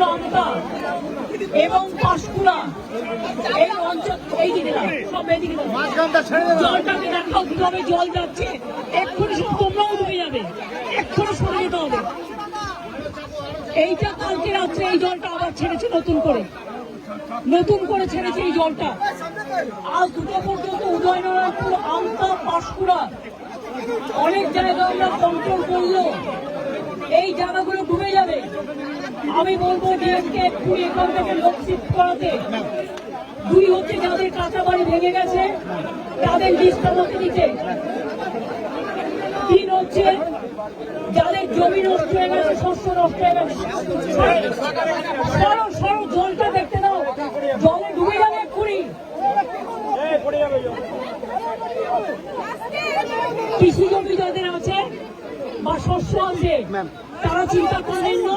নরনারায়ণপুর এবং পাঁশকুড়া। এই অঞ্চল এই দিকে সব এদিকে। জলটাকে দেখাও কীভাবে জল যাচ্ছে। এক্ষুনি সব তোমরাও ডুবে যাবে। এক্ষুনি সরে যেতে হবে। এইটা কালকে রাত্রে এই জলটা আবার ছেড়েছে নতুন করে। নতুন করে ছেড়েছে এই জলটা। আজ দুটো পর্যন্ত উদয়নারায়ণপুর আমতা পাঁশকুড়া। অনেক জায়গা আমরা কন্ট্রোল করল। এই জায়গাগুলো আমি বলব ডিএমকে এক্ষুনি এখান থেকে লোক করাতে দুই হচ্ছে যাদের কাঁচা বাড়ি ভেঙে গেছে, তাদের লিস্ট আমাকে দিতে। তিন হচ্ছে যাদের জমি নষ্ট হয়ে গেছে, শস্য নষ্ট হয়ে গেছে। সরো সরো, জলটা দেখতে দাও। জলে ডুবে যাবে এক্ষুনি কৃষি জমি যাদের আছে বা শস্য আছে, তারা চিন্তা করবেন না।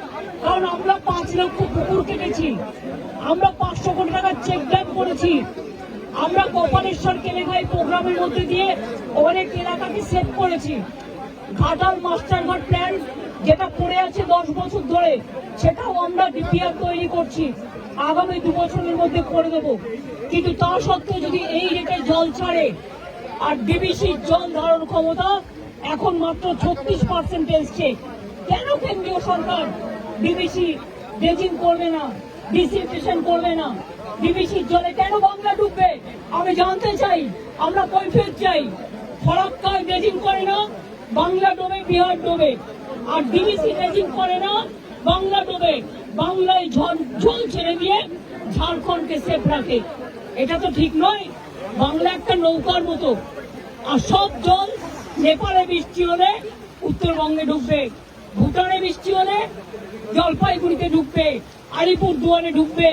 কারণ আমরা পাঁচ লক্ষ কুকুর কেটেছি। আমরা পাঁচশো কোটি টাকার চেক ড্যাম করেছি। আমরা গোপালেশ্বর কেলেঘাই প্রোগ্রামের মধ্যে দিয়ে অনেক এলাকাকে সেভ করেছি। ঘাটাল মাস্টারঘাট প্ল্যান যেটা পড়ে আছে দশ বছর ধরে, সেটাও আমরা ডিপিআর তৈরি করছি। আগামী দু বছরের মধ্যে করে দেব। কিন্তু তা সত্ত্বেও যদি এই রেটে জল ছাড়ে আর ডিবিসির জল ধারণ ক্ষমতা এখন মাত্র ছত্রিশ পার্সেন্ট এসছে, কেন কেন্দ্রীয় সরকার ডিবিসি ড্রেজিং করবে না ডিসিনফেকশন করবে না। ডিবিসির জলে কেন বাংলা ডুববে? আমি জানতে চাই, আমরা কৈফিয়ত চাই। ফরাক্কায় ড্রেজিং করে না, বাংলা ডোবে, বিহার ডোবে। আর ডিবিসি ড্রেজিং করে না, বাংলা ডোবে। বাংলায় ঝড় জল ছেড়ে দিয়ে ঝাড়খণ্ডকে সেফ রাখে। এটা তো ঠিক নয়, বাংলা একটা নৌকার মতো। আর সব জল নেপালে বৃষ্টি হলে উত্তরবঙ্গে ঢুকবে ভুটানে বৃষ্টি হলে জলপাইগুড়িতে ঢুকবে, আলিপুর দুয়ারে ঢুকবে,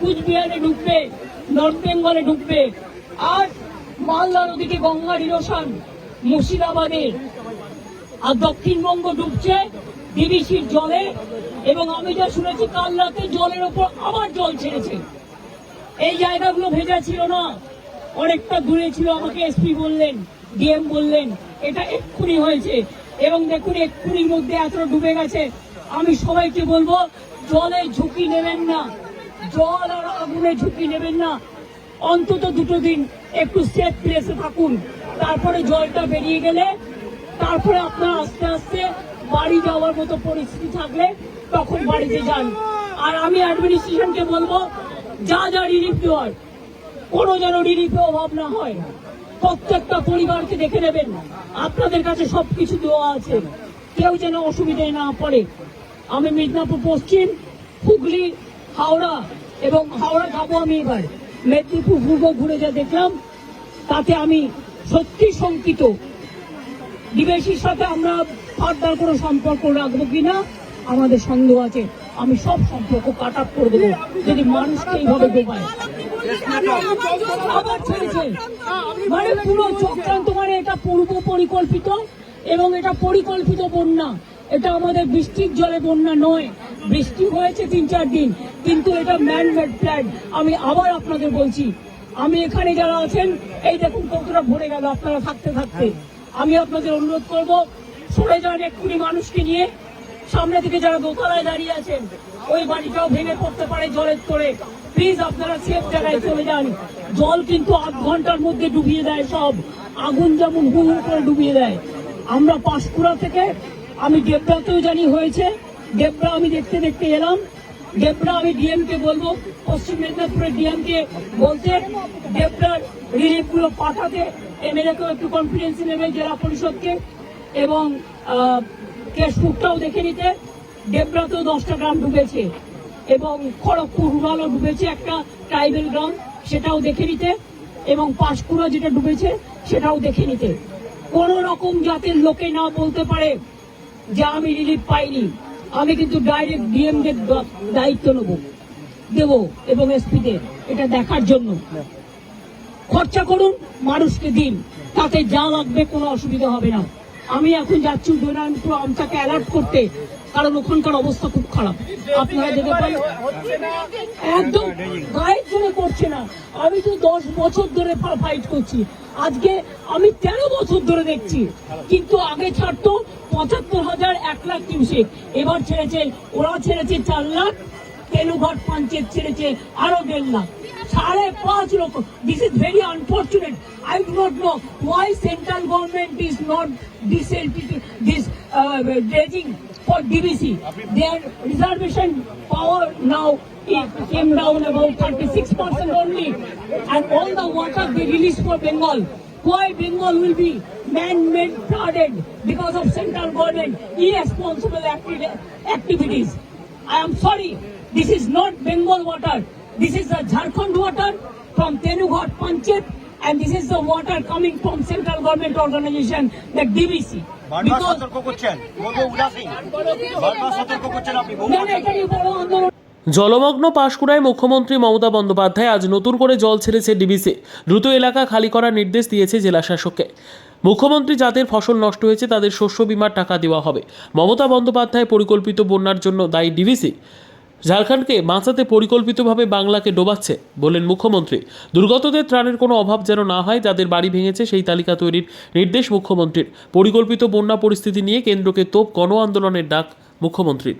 কুচবিহারে ঢুকবে, নর্থ বেঙ্গলে ঢুকবে। আর মালদার ওদিকে গঙ্গার ইরোশন মুর্শিদাবাদের আর দক্ষিণবঙ্গ ডুবছে ডিবিসির জলে। এবং আমি যা শুনেছি, কাল রাতে জলের ওপর আবার জল ছেড়েছে। এই জায়গাগুলো ভেজা ছিল না। অনেকটা দূরে ছিল, আমাকে এসপি বললেন, ডিএম বললেন, এটা এক্ষুনি হয়েছে। এবং দেখুন, এক্ষুনির মধ্যে এত ডুবে গেছে। আমি সবাইকে বলব, জলে ঝুঁকি নেবেন না। জল আর আগুনে ঝুঁকি নেবেন না। অন্তত দুটো দিন একটু সেফ প্লেসে থাকুন। তারপরে জলটা বেরিয়ে গেলে, তারপরে আপনার আস্তে আস্তে বাড়ি যাওয়ার মতো পরিস্থিতি থাকলে তখন বাড়িতে যান। আর আমি অ্যাডমিনিস্ট্রেশনকে বলব, যা যা রিলিফ দেওয়ার, কোনো যেন রিলিফে অভাব না হয়। প্রত্যেকটা পরিবারকে দেখে নেবেন। আপনাদের কাছে সবকিছু দেওয়া আছে। কেউ যেন অসুবিধায় না পড়ে। আমি মিদনাপুর পশ্চিম, হুগলি, হাওড়া এবং হাওড়া যাব আমি এবার। মেদিনীপুর পূর্ব ঘুরে যা দেখলাম, তাতে আমি সত্যি শঙ্কিত। ডিবেশির সাথে আমরা ফার্দার কোনো সম্পর্ক রাখব কিনা, আমাদের সন্দেহ আছে। আমি সব সম্পর্ক কাট আপ করে দেবো, যদি মানুষকে এইভাবে ডোবায় মানে পুরো চক্রান্ত মানে এটা পূর্ব পরিকল্পিত এবং এটা পরিকল্পিত বন্যা। এটা আমাদের বৃষ্টির জলে বন্যা নয়। বৃষ্টি হয়েছে তিন চার দিন, কিন্তু এটা ম্যান মেড প্ল্যান আমি আবার আপনাদের বলছি, আমি এখানে যারা আছেন, এই দেখুন কতটা ভরে গেল আপনারা থাকতে থাকতে। আমি আপনাদের অনুরোধ করব, সরে যান এক্ষুনি মানুষকে নিয়ে। সামনে থেকে যারা দোতলায় দাঁড়িয়ে আছেন, ওই বাড়িটাও ভেঙে পড়তে পারে জলের তোরে প্লিজ আপনারা সেফ জায়গায় চলে যান। জল কিন্তু আধ ঘণ্টার মধ্যে ডুবিয়ে দেয় সব। আগুন যেমন হু হু করে ডুবিয়ে দেয়। আমরা পাঁশকুড়া থেকে আমি দেবরাতেও জানি হয়েছে। দেবরা আমি দেখতে দেখতে এলাম। দেবরা আমি ডিএম কে বলব, পশ্চিম মেদিনীপুরের ডিএম কে বলতে, দেবরার রিলিফগুলো পাঠাতে এমএলএ কেও একটু কনফিডেন্স নেবে জেলা পরিষদকে এবং কেশপুরটাও দেখে নিতে। দেবরাতেও দশটা গ্রাম ডুবেছে এবং খড়গপুর রুরালও ডুবেছে একটা ট্রাইবেল গ্রাম সেটাও দেখে নিতে এবং পাঁশকুড়া যেটা ডুবেছে, সেটাও দেখে নিতে। কোন রকম জাতের লোকে না বলতে পারে যে আমি রিলিফ পাইনি, আমি কিন্তু ডাইরেক্ট ডিএম দের দায়িত্ব নেব, দেব এবং এসপিতে এটা দেখার জন্য। খরচা করুন, মানুষকে দিন। তাতে যা লাগবে কোনো অসুবিধা হবে না। আমি এখন যাচ্ছি উদয়নারায়ণপুর আমটাকে অ্যালার্ট করতে। কারণ ওখানকার অবস্থা খুব খারাপ। আপনারা যেতে পারেন একদম গায়ের জন্য করছে না। আমি তো দশ বছর ধরে ফাইট করছি। আজকে আমি তেরো বছর ধরে দেখছি। কিন্তু আগে ছাড়তো পঁচাত্তর হাজার এক লাখ কিউসেক এবার ছেড়েছে ওরা ছেড়েছে চার লাখ। তেলুঘাট পঞ্চায়েত ছেড়েছে আরও দেড় লাখ সাড়ে পাঁচ লক্ষ this is very unfortunate I do not know why central government is not this this dredging for DBC. Their reservation power now came down about 36% only. And all the water they release for Bengal. Why Bengal will be man-made flooded because of central government irresponsible acti- activities. I am sorry, this is not Bengal water. This is the Jharkhand water from Tenughat Panchayat and this is the water coming from central government organization, the আন্দোলন জলমগ্ন পাঁশকুড়ায় মুখ্যমন্ত্রী মমতা বন্দ্যোপাধ্যায় আজ নতুন করে জল ছেড়েছে DBC দ্রুত এলাকা খালি করার নির্দেশ দিয়েছে জেলা শাসককে। মুখ্যমন্ত্রী যাদের ফসল নষ্ট হয়েছে তাদের শস্য বিমার টাকা দেওয়া হবে। মমতা বন্দ্যোপাধ্যায় পরিকল্পিত বন্যার জন্য দায়ী ডিবিসি ঝাড়খণ্ডকে বাঁচাতে পরিকল্পিতভাবে বাংলাকে ডোবাচ্ছে বলেন মুখ্যমন্ত্রী। দুর্গতদের ত্রাণের কোনো অভাব যেন না হয়, যাদের বাড়ি ভেঙেছে সেই তালিকা তৈরির নির্দেশ মুখ্যমন্ত্রীর। পরিকল্পিত বন্যা পরিস্থিতি নিয়ে কেন্দ্রকে তোপ গণ আন্দোলনের ডাক মুখ্যমন্ত্রীর।